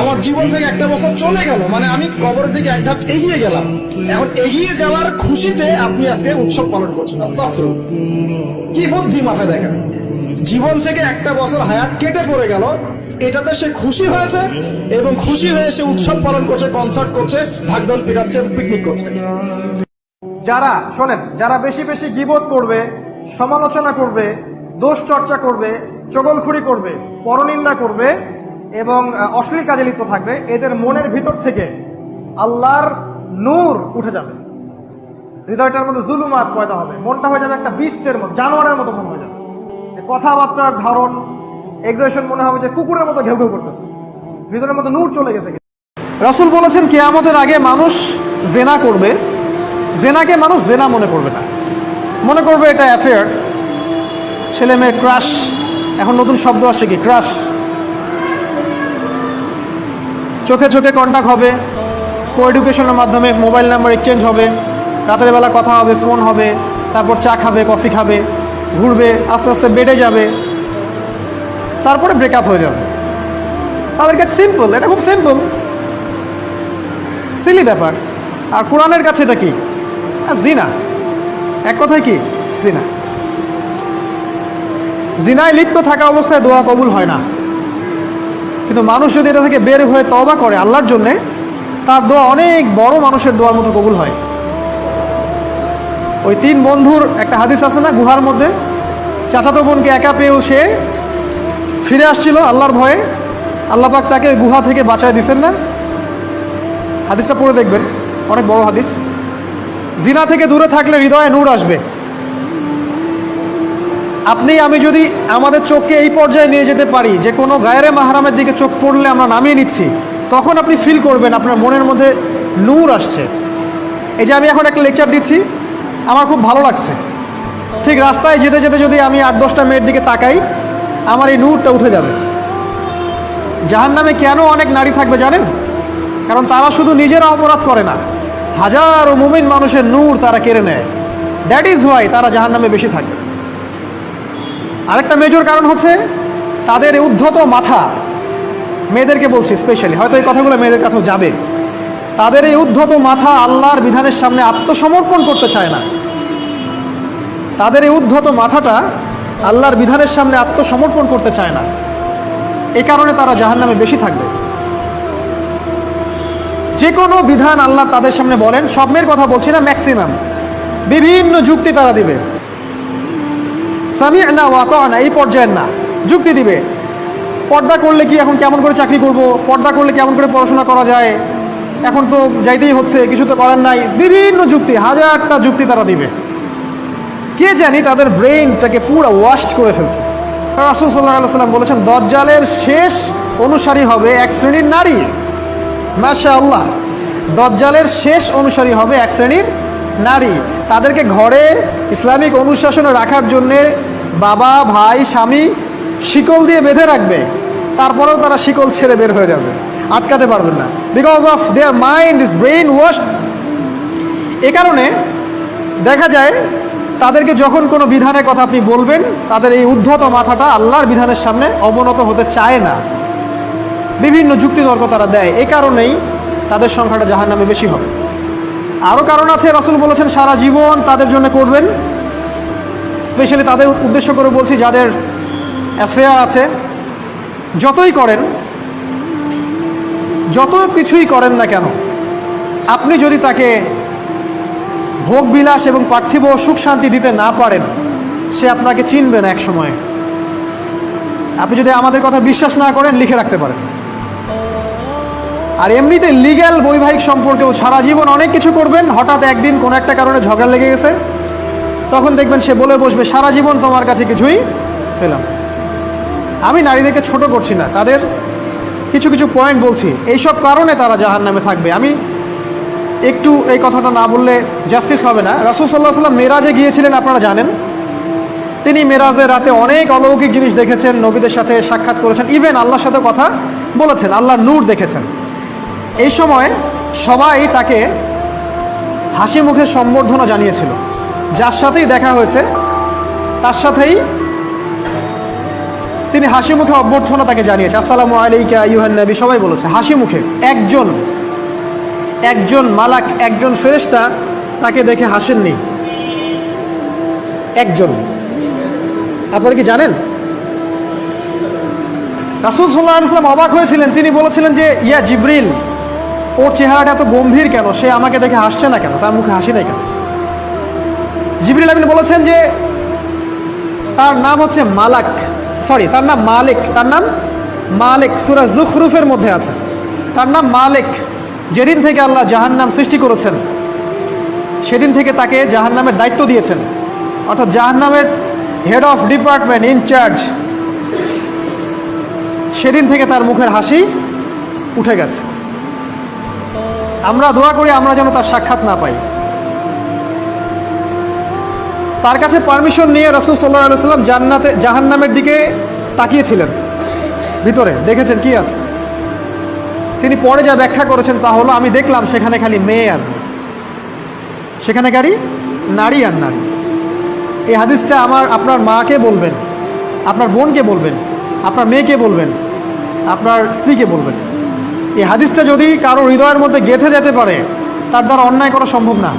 আমার জীবন থেকে একটা বছর চলে গেল মানে আমি কবরের দিকে এক ধাপ এগিয়ে গেলাম। এখন এগিয়ে যাওয়ার খুশিতে আপনি আজকে উৎসব পালন করছেন। কি বুদ্ধি মাথায় দেখেন? জীবন থেকে একটা বছর হায়াত কেটে পড়ে গেল, এটাতে সে খুশি হয়েছে এবং খুশি হয়ে সে উৎসব পালন করছে কনসার্ট করছে ঢাকঢোল পিটাচ্ছে পিকনিক করছে। যারা, শোনেন, যারা বেশি বেশি গিবোধ করবে, সমালোচনা করবে, দোষ চর্চা করবে, চগলখুরি করবে, পরনিন্দা করবে এবং অশ্লীল কাজে লিপ্ত থাকবে, এদের মনের ভিতর থেকে আল্লাহর নূর উঠে যাবে। হৃদয়টার মধ্যে জুলুমাত পয়দা হবে। মনটা হয়ে যাবে একটা বিস্টের মতো, জানোয়ারের মতো মন হয়ে যাবে। কথাবার্তার ধরন এগ্রেশন মনে হবে যে কুকুরের মতো ঘেউ ঘেউ করতেছে। ভিতরের মধ্যে নূর চলে গেছে। রাসুল বলেছেন, কেয়ামতের আগে মানুষ জেনা করবে। জেনাকে মানুষ জেনা মনে করবে না। মনে করবে এটা অ্যাফেয়ার ছেলে মেয়ে ক্রাশ এখন নতুন শব্দ আসছে কি? ক্রাশ চোখে চোখে কন্ট্যাক্ট হবে কো এডুকেশনের মাধ্যমে মোবাইল নাম্বার এক্সচেঞ্জ হবে, রাতের বেলা কথা হবে ফোন হবে, তারপর চা খাবে কফি খাবে, ঘুরবে, আস্তে আস্তে বেড়ে যাবে, তারপরে ব্রেকআপ হয়ে যাবে। তাদের কাছে সিম্পল এটা খুব সিম্পল সিলি ব্যাপার। আর কোরআনের কাছে এটা কি? জিনা। এক কথায় কি? জিনা। জিনায় লিপ্ত থাকা অবস্থায় দোয়া কবুল হয় না। কিন্তু মানুষ যদি এটা থেকে বের হয়ে তবা করে আল্লাহর জন্যে, তার দোয়া অনেক বড় মানুষের দোয়ার মতো কবুল হয়। ওই তিন বন্ধুর একটা হাদিস আছে না গুহার মধ্যে? চাচাতো বোনকে একা পেয়েও সে ফিরে আসছিল আল্লাহর ভয়ে। আল্লাহ পাক তাকে গুহা থেকে বাঁচায় দিছেন না। হাদিসটা পড়ে দেখবেন, অনেক বড় হাদিস। জিনা থেকে দূরে থাকলে হৃদয়ে নূর আসবে। আপনি, আমি যদি আমাদের চোখকে এই পর্যায়ে নিয়ে যেতে পারি, যে কোনো গায়েরে মাহারামের দিকে চোখ পড়লে আমরা নামিয়ে নিচ্ছি, তখন আপনি ফিল করবেন আপনার মনের মধ্যে নূর আসছে। এই যে আমি এখন একটা লেকচার দিচ্ছি, আমার খুব ভালো লাগছে। ঠিক রাস্তায় যেতে যেতে যদি আমি আট দশটা মেয়ের দিকে তাকাই, আমার এই নূরটা উঠে যাবে। জাহান নামে কেন অনেক নারী থাকবে জানেন? কারণ তারা শুধু নিজেরা অপরাধ করে না। হাজারো মুমিন মানুষের নূর তারা কেড়ে নেয়। দ্যাট ইজ ওয়াই তারা জাহান নামে বেশি থাকে। আরেকটা মেজর কারণ হচ্ছে তাদের উদ্ধত মাথা মেয়েদেরকে বলছি স্পেশালি হয়তো এই কথাগুলো মেয়েদের কাছেও যাবে। তাদের এই উদ্ধত মাথা আল্লাহর বিধানের সামনে আত্মসমর্পণ করতে চায় না। তাদের এই উদ্ধত মাথাটা আল্লাহর বিধানের সামনে আত্মসমর্পণ করতে চায় না। এ কারণে তারা জাহান্নামে বেশি থাকবে। যে কোনো বিধান আল্লাহ তাদের সামনে বলেন, সব মেয়ের কথা বলছি না ম্যাক্সিমাম বিভিন্ন যুক্তি তারা দিবে। সামি না ওয়াত না এই পর্যায়ের না। যুক্তি দিবে। পর্দা করলে কি এখন কেমন করে চাকরি করব? পর্দা করলে কেমন করে পড়াশোনা করা যায়? এখন তো যাইতেই হচ্ছে, কিছু তো করার নাই। বিভিন্ন যুক্তি, হাজারটা যুক্তি তারা দিবে। কে জানি তাদের ব্রেইনটাকে পুরো ওয়াস্ট করে ফেলছে। রাসুল সাল্লাহ সাল্লাম বলেছেন, দজ্জালের শেষ অনুসারী হবে এক শ্রেণির নারী। মাশা আল্লাহ দজ্জালের শেষ অনুসারী হবে এক শ্রেণির নারী। তাদেরকে ঘরে ইসলামিক অনুশাসনে রাখার জন্যে বাবা, ভাই, স্বামী শিকল দিয়ে বেঁধে রাখবে। তারপরেও তারা শিকল ছেড়ে বের হয়ে যাবে। আটকাতে পারবেন না। Because of their mind is brain washed এ কারণে দেখা যায়, তাদেরকে যখন কোনো বিধানের কথা আপনি বলবেন, তাদের এই উদ্ধত মাথাটা আল্লাহর বিধানের সামনে অবনত হতে চায় না। বিভিন্ন যুক্তিতর্ক তারা দেয়। এ কারণেই তাদের সংখ্যাটা জাহার নামে বেশি হবে। আরও কারণ আছে, রাসুল বলেছেন সারা জীবন তাদের জন্য করবেন। স্পেশালি তাদের উদ্দেশ্য করে বলছি, যাদের অ্যাফেয়ার আছে, যতই করেন, যত কিছুই করেন না কেন, আপনি যদি তাকে ভোগ বিলাস এবং পার্থিব সুখ শান্তি দিতে না পারেন, সে আপনাকে চিনবে না এক সময় আপনি যদি আমাদের কথা বিশ্বাস না করেন, লিখে রাখতে পারেন। আর এমনিতে লিগ্যাল বৈবাহিক সম্পর্কেও সারা জীবন অনেক কিছু করবেন। হঠাৎ একদিন কোনো একটা কারণে ঝগড়া লেগে গেছে। তখন দেখবেন সে বলে বসবে, সারা জীবন তোমার কাছে কিছুই পেলাম। আমি নারীদেরকে ছোট করছি না, তাদের কিছু কিছু পয়েন্ট বলছি। এইসব কারণে তারা জাহান নামে থাকবে। আমি একটু এই কথাটা না বললে জাস্টিস হবে না। রাসুল সাল্লাহ সাল্লাম মেরাজে গিয়েছিলেন, আপনারা জানেন। তিনি মেরাজের রাতে অনেক অলৌকিক জিনিস দেখেছেন, নবীদের সাথে সাক্ষাৎ করেছেন। ইভেন আল্লাহর সাথে কথা বলেছেন, আল্লাহর নূর দেখেছেন। এই সময় সবাই তাকে হাসি মুখে সম্বর্ধনা জানিয়েছিল। যার সাথেই দেখা হয়েছে, তার সাথেই তিনি হাসি মুখে অভ্যর্থনা তাকে জানিয়েছে। আসসালামু আলাইকা ইউহান নবী, সবাই বলেছে, হাসি মুখে। একজন একজন মালাক, একজন ফেরেশতা তাকে দেখে হাসেননি। একজন। আপনারা কি জানেন? রাসুল সাল্লাহ ইসলাম অবাক হয়েছিলেন। তিনি বলেছিলেন যে, ইয়া জিব্রিল ওর চেহারাটা এত গম্ভীর কেন? সে আমাকে দেখে হাসছে না কেন? তার মুখে হাসি নাই কেন? জিবরিল আমিন বলেছেন যে, তার নাম হচ্ছে মালাক। সরি তার নাম মালিক। তার নাম মালিক। সুরা জুখরুফের মধ্যে আছে। তার নাম মালিক। যেদিন থেকে আল্লাহ জাহান্নাম সৃষ্টি করেছেন, সেদিন থেকে তাকে জাহান্নামের দায়িত্ব দিয়েছেন। অর্থাৎ জাহান্নামের হেড অফ ডিপার্টমেন্ট ইনচার্জ সেদিন থেকে তার মুখের হাসি উঠে গেছে। আমরা দোয়া করি আমরা যেন তার সাক্ষাৎ না পাই। তার কাছে পারমিশন নিয়ে রসুল সাল্লাহ সাল্লাম জান্নাতে, জাহান্নামের দিকে তাকিয়েছিলেন। ভিতরে দেখেছেন কি আছে? তিনি পরে যা ব্যাখ্যা করেছেন তা হলো, আমি দেখলাম সেখানে খালি মেয়ে আর। সেখানে গাড়ি, নারী আর নারী। এই হাদিসটা আমার, আপনার মাকে বলবেন, আপনার বোনকে বলবেন, আপনার মেয়েকে বলবেন, আপনার স্ত্রীকে বলবেন। এই হাদিসটা যদি কারও হৃদয়ের মধ্যে গেঁথে যেতে পারে, তার দ্বারা অন্যায় করা সম্ভব না।